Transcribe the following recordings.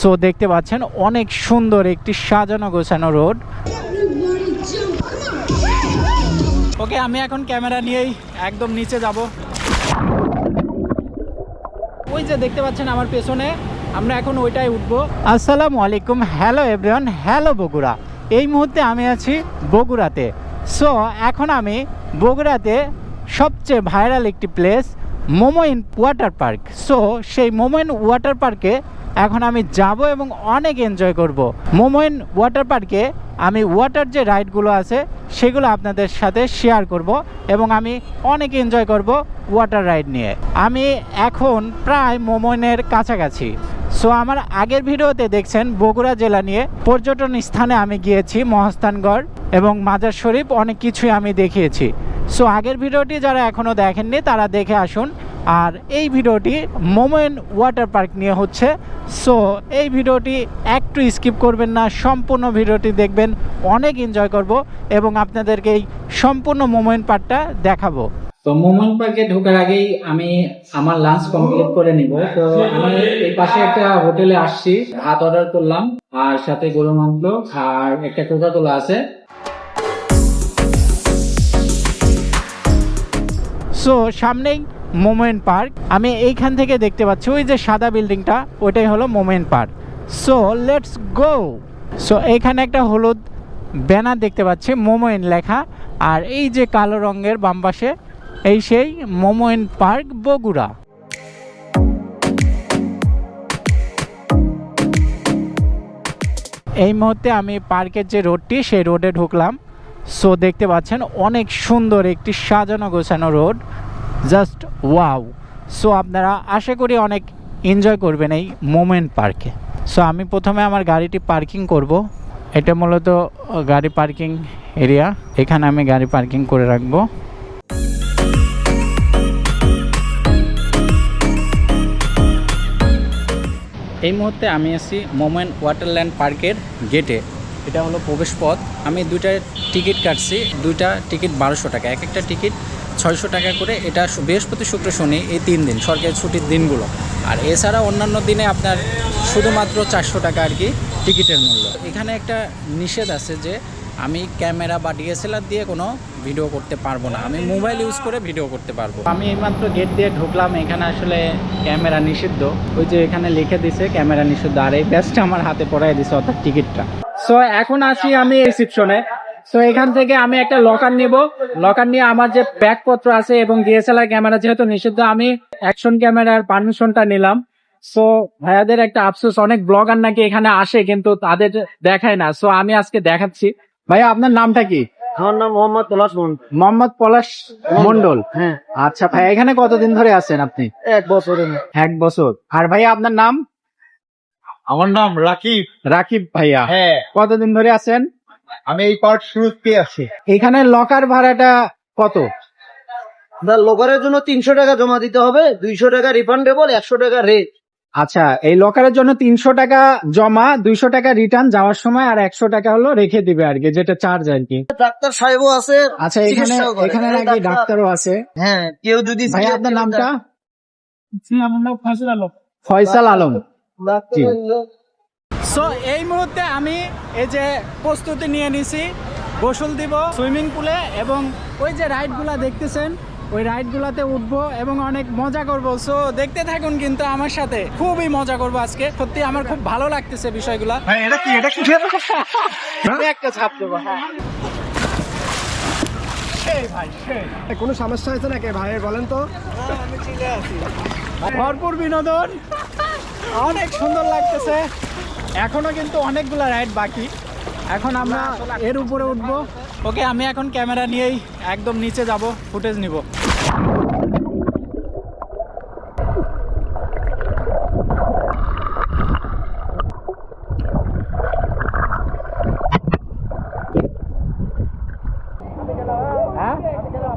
So দেখতে পাচ্ছেন, অনেক সুন্দর একটি সাজানো গোছানো রোড। ওকে আমি এখন ক্যামেরা নিয়েই একদম নিচে যাব। ওই যে দেখতে পাচ্ছেন আমার পেছনে আমরা এখন ওইটাই উঠবো। আসসালামু আলাইকুম, হ্যালো এভরিওয়ান, হ্যালো বগুড়া। এই মুহূর্তে আমি আছি বগুড়াতে। সো এখন আমি বগুড়াতে সবচেয়ে ভাইরাল একটি place Momo Inn water park. So সেই মোমোইন ওয়াটার পার্কে এখন আমি যাব এবং অনেক এনজয় করব। মোমোইন ওয়াটার পার্কে আমি ওয়াটার যে রাইডগুলো আছে, সেগুলো আপনাদের সাথে শেয়ার করব এবং আমি অনেক এনজয় করব ওয়াটার রাইড নিয়ে। আমি এখন প্রায় মোমোইনের কাছাকাছি। সো আমার আগের ভিডিওতে দেখছেন বগুড়া জেলা নিয়ে পর্যটন স্থানে আমি গিয়েছি, মহাস্থানগড় এবং মাজার শরীফ, অনেক কিছুই আমি দেখিয়েছি। সো আগের ভিডিওটি যারা এখনও দেখেননি, তারা দেখে আসুন। আর এই ভিডিওটি মোমেন ওয়াটার পার্ক নিয়ে হচ্ছে। সো এই ভিডিওটি একটু স্কিপ করবেন না, সম্পূর্ণ ভিডিওটি দেখবেন, অনেক এনজয় করব এবং আপনাদেরকে এই সম্পূর্ণ মোমেন পার্কটা দেখাবো। তো মোমেন পার্কে ঢোকার আগেই আমি আমার লাঞ্চ কমপ্লিট করে নিব। তো আমি এই পাশে একটা হোটেলে আসছি, ভাত অর্ডার করলাম, আর সাথে গরু মাংস, আর একটা কোকা তোলা আছে। সো সামনেই মোমেন পার্ক। আমি এইখান থেকে দেখতে পাচ্ছি, ওই যে সাদা বিল্ডিংটা, ওইটাই হলো moment park. So let's go so এইখানে একটা হলুদ ব্যানার দেখতে পাচ্ছি, মোমেন লেখা। আর এই যে কালো রঙের বাম পাশে এই সেই মোমোয়েন পার্ক বগুড়া। এই মুহূর্তে আমি পার্কের যে রোডটি, সেই রোডে ঢুকলাম। সো দেখতে পাচ্ছেন অনেক সুন্দর একটি সাজানো গোছানো রোড। জাস্ট ওয়াও সো আপনারা আশা করি অনেক এনজয় করবেন এই মোমেন্ট পার্কে। সো আমি প্রথমে আমার গাড়িটি পার্কিং করব। এটা মূলত গাড়ি পার্কিং এরিয়া এখানে আমি গাড়ি পার্কিং করে রাখব। এই মুহূর্তে আমি আছি মোমেন ওয়াটারল্যান্ড পার্কের গেটে এটা হলো প্রবেশ পথ আমি দুইটা টিকিট কাটছি। দুইটা টিকিট বারোশো টাকা। এক একটা টিকিট ছয়শো টাকা করে। এটা বৃহস্পতি, শুক্র, শনি এই তিন দিন, সরকারি ছুটির দিনগুলো। আর এছাড়া অন্যান্য দিনে আপনার শুধুমাত্র চারশো টাকা আর কি টিকিটের মূল্য। এখানে একটা নিষেধ আছে যে আমি ক্যামেরা বা ডিএসএলআর দিয়ে কোনো ভিডিও করতে পারব না। আমি মোবাইল ইউজ করে ভিডিও করতে পারব। আমি এইমাত্র গেট দিয়ে ঢুকলাম, এখানে আসলে ক্যামেরা নিষিদ্ধ। ওই যে এখানে লিখে দিছে, ক্যামেরা নিষিদ্ধ। আর এই ব্যাচটা আমার হাতে পড়াই দিছে, অর্থাৎ টিকিটটা। সো এখন আসি আমি রিসিপশনে। সো এখান থেকে আমি একটা লকার নিব। লকার নিয়ে আমার যে ব্যাগপত্র আছে এবং ডিএসএলআর ক্যামেরা যেহেতু নিষিদ্ধ, আমি অ্যাকশন ক্যামেরার পারমিশনটা নিলাম। সো ভাইয়াদের একটা আফসোস, অনেক ব্লগার নাকি এখানে আসে, কিন্তু তাদের দেখায় না। সো আমি আজকে দেখাচ্ছি। ভাইয়া আপনার নামটা কি? আমার নাম মোহাম্মদ পলাশ মন্ডল মোহাম্মদ পলাশ মন্ডল। হ্যাঁ। আচ্ছা ভাই এখানে কতদিন ধরে আছেন আপনি? এক বছরের এক বছর। আর ভাইয়া আপনার নাম? আমার নাম রাকিব। রাকিব ভাইয়া। হ্যাঁ। কতদিন ধরে আছেন? আমি এই পার্ট শুরু পেয়ে আছি। এখানে লকার ভাড়াটা কত? লোকারের জন্য তিনশো টাকা জমা দিতে হবে দুইশো টাকা রিফান্ডেবল একশো টাকা রেট আচ্ছা এই লকারের জন্য তিনশো টাকা জমা দুইশো টাকা রিটার্ন যাওয়ার সময় আর একশো টাকা হলো রেখে দিবে আর কি যেটা চার্জ আর কি। ডাক্তার সাহেবও আছে আচ্ছা এখানে এখানে নাকি ডাক্তারও আছে। হ্যাঁ কেউ যদি ভাইয়া আপনার নামটা? আমার নাম ফাজিল আলম। ফয়সাল আলম। সো এই মুহূর্তে আমি এই যে প্রস্তুতি নিয়ে নিছি গোসল দিব সুইমিং পুলে এবং ওই যে রাইডগুলা দেখতেছেন ওই রাইডগুলাতে উঠবো এবং অনেক মজা করব। সো দেখতে থাকুন কিন্তু আমার সাথে। খুবই মজা করব আজকে। সত্যি আমার খুব ভালো লাগতেছে বিষয়গুলা। এটা কি? এটা কি? একটা ছাপ দেবো হ্যাঁ। কোনো সমস্যা হয়েছে নাকি ভাই? বলেন তো। ভরপুর বিনোদন। অনেক সুন্দর লাগতেছে। এখনও কিন্তু অনেকগুলো রাইড বাকি। এখন আমরা এর উপরে উঠবো। ওকে, আমি এখন ক্যামেরা নিয়েই একদম নিচে যাব, ফুটেজ নিব। হ্যাঁ?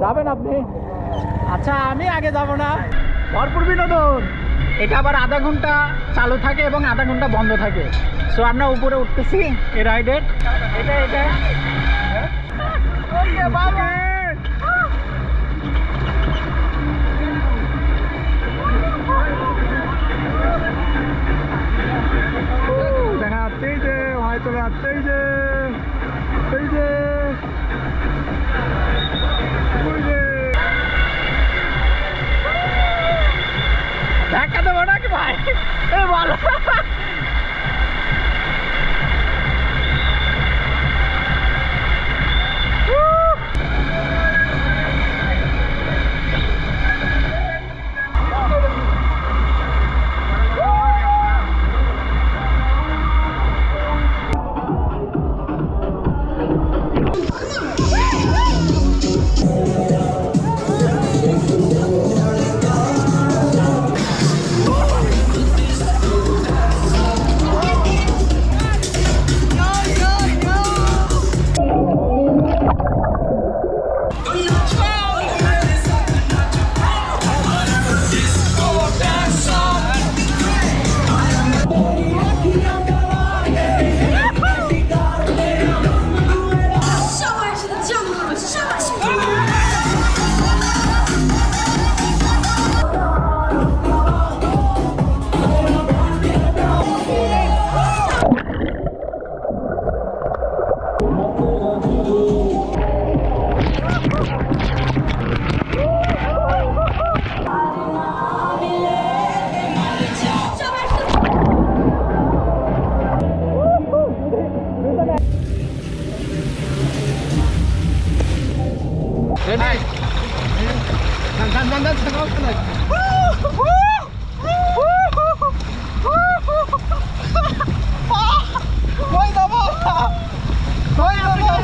যাবেন আপনি? আচ্ছা আমি আগে যাব না। ভরপুর বিনোদন। এটা আবার আধা ঘণ্টা চালু থাকে এবং আধা ঘণ্টা বন্ধ থাকে। সো আমরা উপরে উঠতেছি এ রাইডের এটা এটা। দেখা যাচ্ছে যে হয়তো যাচ্ছে যে। Senden çakal kılıç. Vay da baba. Vay da baba. Vay da baba.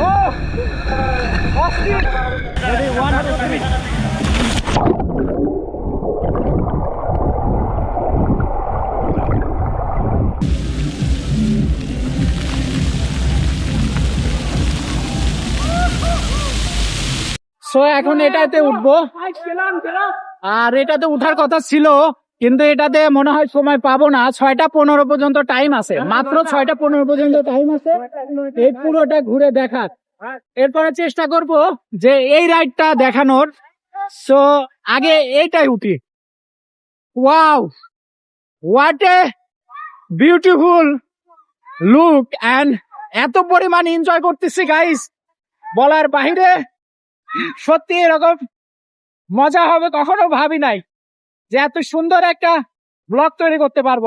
Oh! Austin! Ready, one, two, three. So এখন এটাতে উঠবো। আর এটাতে উঠার কথা ছিল কিন্তু এটাতে মনে হয় সময় পাবো না। ছয়টা পনেরো পর্যন্ত টাইম আছে। মাত্র ছয়টা পনেরো পর্যন্ত টাইম আছে। এই পুরোটা ঘুরে দেখার। এরপরে চেষ্টা করব যে এই রাইডটা দেখানোর। সো আগে এইটাই উঠি। Wow what a beautiful look and এত পরিমাণ এনজয় করতেছি গাইস বলার বাহিরে সত্যি এরকম মজা হবে কখনো ভাবি নাই যে এত সুন্দর একটা ব্লগ তৈরি করতে পারব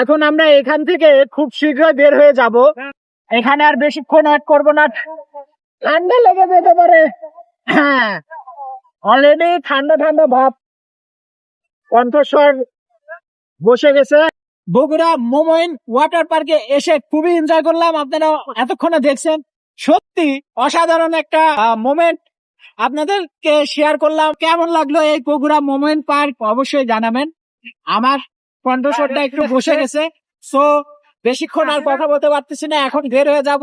এখন আমরা এখান থেকে খুব শীঘ্রই বের হয়ে যাব। এখানে আর বেশিক্ষণ ওয়েট করব না। ঠান্ডা লেগে যেতে পারে। হ্যাঁ অলরেডি ঠান্ডা ঠান্ডা ভাব। কণ্ঠস্বর বসে গেছে। বগুড়া মোমোইন ওয়াটার পার্কে এসে খুবই এনজয় করলাম। আপনারা এতক্ষণে দেখছেন সত্যি অসাধারণ একটা মোমেন্ট আপনাদেরকে শেয়ার করলাম কেমন লাগল এই বগুড়া মোমেন পার্ক? অবশ্যই জানাবেন। আমার কণ্ঠস্বরটা একটু বসে গেছে। সো বেশিক্ষণ আর কথা বলতে পারতেছি না। এখন বের হয়ে যাব।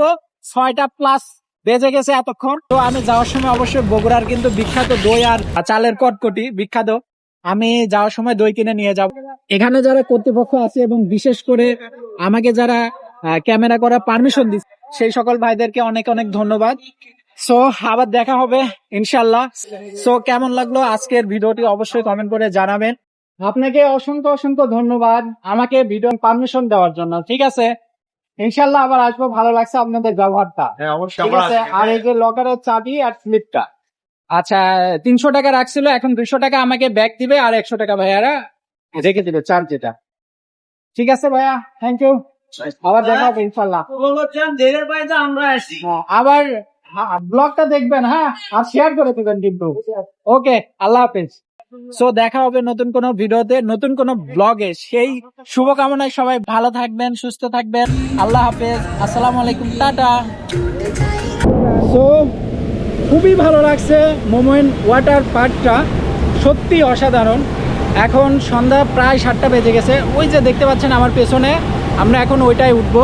ছয়টা প্লাস বেজে গেছে এতক্ষণ। তো আমি যাওয়ার সময় অবশ্যই বগুড়ার কিন্তু বিখ্যাত দই আর চালের কটকটি বিখ্যাত। আমি যাওয়ার সময় দই কিনে নিয়ে যাব। এখানে যারা কর্তৃপক্ষ আছে এবং বিশেষ করে আমাকে যারা ক্যামেরা করার পারমিশন দিচ্ছে সেই সকল ভাইদেরকে অনেক অনেক ধন্যবাদ। সো আবার দেখা হবে ইনশাল্লাহ সো কেমন লাগল আজকের ভিডিওটি অবশ্যই কমেন্ট করে জানাবেন। আপনাকে অসংখ্য অসংখ্য ধন্যবাদ আমাকে ভিডিও পারমিশন দেওয়ার জন্য ঠিক আছে? ইনশাল্লাহ আবার আসব ভালো লাগছে আপনাদের ব্যবহারটা। হ্যাঁ অবশ্যই ঠিক আছে? আর এই যে লকারের চাবি আর স্লিপটা। আচ্ছা তিনশো টাকা রাখছিল এখন দুইশো টাকা আমাকে ব্যাগ দিবে আর একশো টাকা ভাইয়ারা রেখে দিবে চার্জ যেটা ঠিক আছে ভাইয়া থ্যাংক ইউ আবার দেখা হবে ইনশাল্লাহ হ্যাঁ, আবার ব্লগটা দেখবেন হ্যাঁ আর শেয়ার করে দেবেন কিন্তু ওকে আল্লাহ হাফেজ। সো দেখা হবে নতুন কোন ভিডিওতে নতুন কোন ব্লগে সেই শুভকামনায় সবাই ভালো থাকবেন সুস্থ থাকবেন। আল্লাহ হাফেজ আসসালামু আলাইকুম টাটা। সো খুবই ভালো লাগছে মোমেন ওয়াটার পার্কটা। সত্যি অসাধারণ। এখন সন্ধ্যা প্রায় সাতটা বেজে গেছে। ওই যে দেখতে পাচ্ছেন আমার পেছনে, আমরা এখন ওইটাই উঠবো।